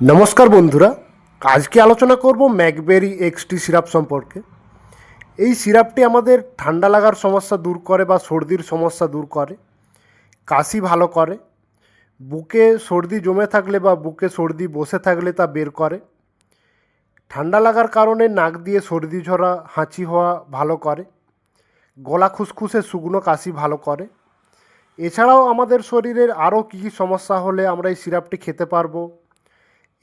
নমস্কার বন্ধুরা, আজকে আলোচনা করব ম্যাকবেরি এক্সটি সিরাপ সম্পর্কে। এই সিরাপটি আমাদের ঠান্ডা লাগার সমস্যা দূর করে বা সর্দির সমস্যা দূর করে, কাশি ভালো করে, বুকে সর্দি জমে থাকলে বা বুকে সর্দি বসে থাকলে তা বের করে, ঠান্ডা লাগার কারণে নাক দিয়ে সর্দি ঝরা, হাঁচি হওয়া ভালো করে, গলা খুসখুসে শুকনো কাশি ভালো করে। এছাড়াও আমাদের শরীরের আরও কী কী সমস্যা হলে আমরা এই সিরাপটি খেতে পারব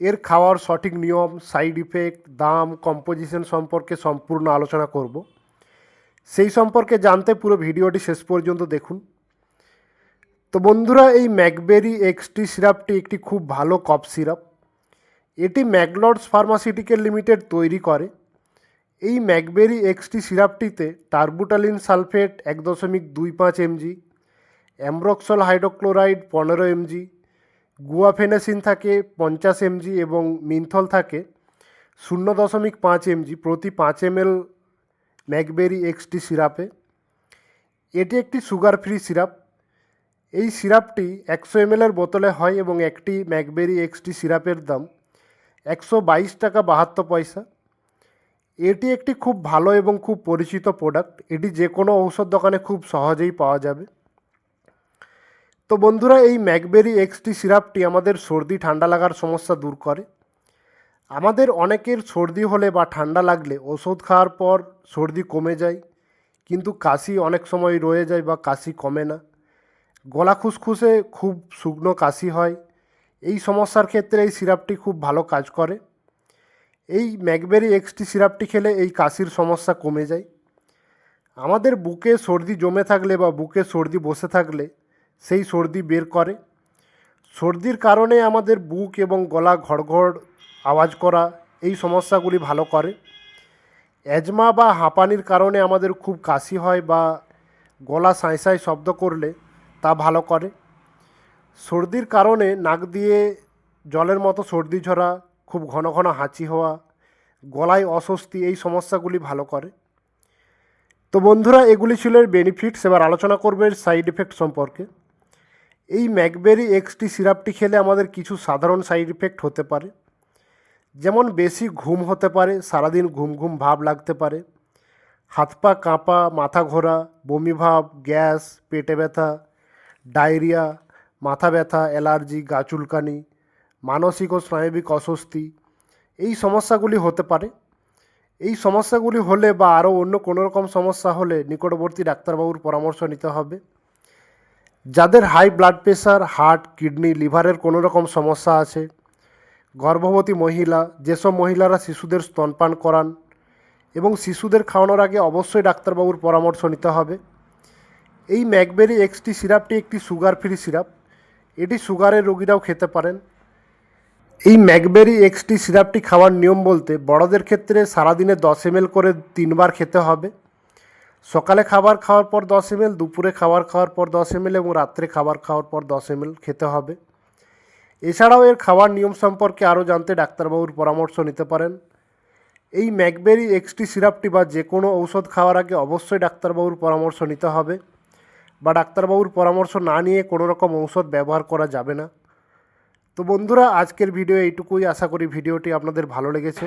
এর খাওয়ার সঠিক নিয়ম সাইড ইফেক্ট দাম কম্পোজিশন সম্পর্কে সম্পূর্ণ আলোচনা করব। সেই সম্পর্কে জানতে পুরো ভিডিওটি শেষ পর্যন্ত দেখুন। তো বন্ধুরা, এই ম্যাকবেরি এক্সটি সিরাপটি একটি খুব ভালো কফ সিরাপ এটি ম্যাকলডস ফার্মাসিউটিক্যাল লিমিটেড তৈরি করে। এই ম্যাকবেরি এক্সটি সিরাপটিতে টার্বুটালিন সালফেট এক দশমিক দুই পাঁচ এমজি, অ্যামব্রক্সল হাইড্রোক্লোরাইড পনেরো এমজি গুয়াফেনাসিন থাকে পঞ্চাশ এমজি এবং মিনথল থাকে শূন্য দশমিক পাঁচ এমজি প্রতি পাঁচ এমএল ম্যাকবেরি এক্সটি সিরাপে। এটি একটি সুগার ফ্রি সিরাপ। এই সিরাপটি একশো এমএলের বোতলে হয় এবং একটি ম্যাকবেরি এক্সটি সিরাপের দাম একশো বাইশ টাকা বাহাত্তর পয়সা। এটি একটি খুব ভালো এবং খুব পরিচিত প্রোডাক্ট। এটি যে কোনো ঔষধ দোকানে খুব সহজেই পাওয়া যাবে। তো বন্ধুরা, এই ম্যাকবেরি এক্সটি সিরাপটি আমাদের সর্দি, ঠান্ডা লাগার সমস্যা দূর করে। আমাদের অনেকের সর্দি হলে বা ঠান্ডা লাগলে ওষুধ খাওয়ার পর সর্দি কমে যায়, কিন্তু কাশি অনেক সময় রয়ে যায় বা কাশি কমে না। গলা খুসখুসে খুব শুকনো কাশি হয়। এই সমস্যার ক্ষেত্রে এই সিরাপটি খুব ভালো কাজ করে। এই ম্যাকবেরি এক্সটি সিরাপটি খেলে এই কাশির সমস্যা কমে যায়। আমাদের বুকে সর্দি জমে থাকলে বা বুকে সর্দি বসে থাকলে সেই সর্দি বের করে। সর্দির কারণে আমাদের বুক এবং গলা ঘড়ঘড়, আওয়াজ করা এই সমস্যাগুলি ভালো করে। অ্যাজমা বা হাঁপানির কারণে আমাদের খুব কাশি হয় বা গলা সাঁই শব্দ করলে তা ভালো করে। সর্দির কারণে নাক দিয়ে জলের মতো সর্দি ঝরা, খুব ঘন ঘন হাঁচি হওয়া, গলায় অস্বস্তি এই সমস্যাগুলি ভালো করে। তো বন্ধুরা, এগুলি ছিল বেনিফিটস এবার আলোচনা করবে সাইড এফেক্ট সম্পর্কে। এই ম্যাকবেরি এক্সটি সিরাপটি খেলে আমাদের কিছু সাধারণ সাইড ইফেক্ট হতে পারে। যেমন বেশি ঘুম হতে পারে, সারাদিন ঘুম ঘুম ভাব লাগতে পারে। হাত পা কাঁপা, মাথা ঘোরা, বমি ভাব, গ্যাস, পেটে ব্যথা, ডায়রিয়া, মাথা ব্যথা, অ্যালার্জি, গা চুলকানি, মানসিক ও স্নায়বিক অস্বস্তি, এই সমস্যাগুলি হতে পারে। এই সমস্যাগুলি হলে বা আরও অন্য কোনো রকম সমস্যা হলে নিকটবর্তী ডাক্তারবাবুর পরামর্শ নিতে হবে। যাদের high blood pressure heart kidney লিভারের কোনো রকম সমস্যা আছে, গর্ভবতী মহিলা, যেসব মহিলারা শিশুদের স্তনপান করান এবং শিশুদের খাওয়ানোর আগে অবশ্যই ডাক্তারবাবুর পরামর্শ নিতে হবে। এই ম্যাকবেরি এক্সটি সিরাপটি একটি সুগার ফ্রি সিরাপ। এটি সুগারের রোগীরাও খেতে পারেন। এই ম্যাকবেরি এক্সটি সিরাপটি খাওয়ার নিয়ম বলতে বড়দের ক্ষেত্রে সারাদিনে দশ এমএল করে তিনবার খেতে হবে। সকালে খাবার খাওয়ার পর দশ এমএল, দুপুরে খাবার খাওয়ার পর দশ এমএল এবং রাত্রে খাবার খাওয়ার পর দশ এমএল খেতে হবে। এছাড়াও এর খাওয়ার নিয়ম সম্পর্কে আরও জানতে ডাক্তারবাবুর পরামর্শ নিতে পারেন। এই ম্যাকবেরি এক্সটি সিরাপটি বা যে কোনো ঔষধ খাওয়ার আগে অবশ্যই ডাক্তারবাবুর পরামর্শ নিতে হবে বা ডাক্তারবাবুর পরামর্শ না নিয়ে কোনো রকম ঔষধ ব্যবহার করা যাবে না। তো বন্ধুরা, আজকের ভিডিও এইটুকুই। আশা করি ভিডিওটি আপনাদের ভালো লেগেছে।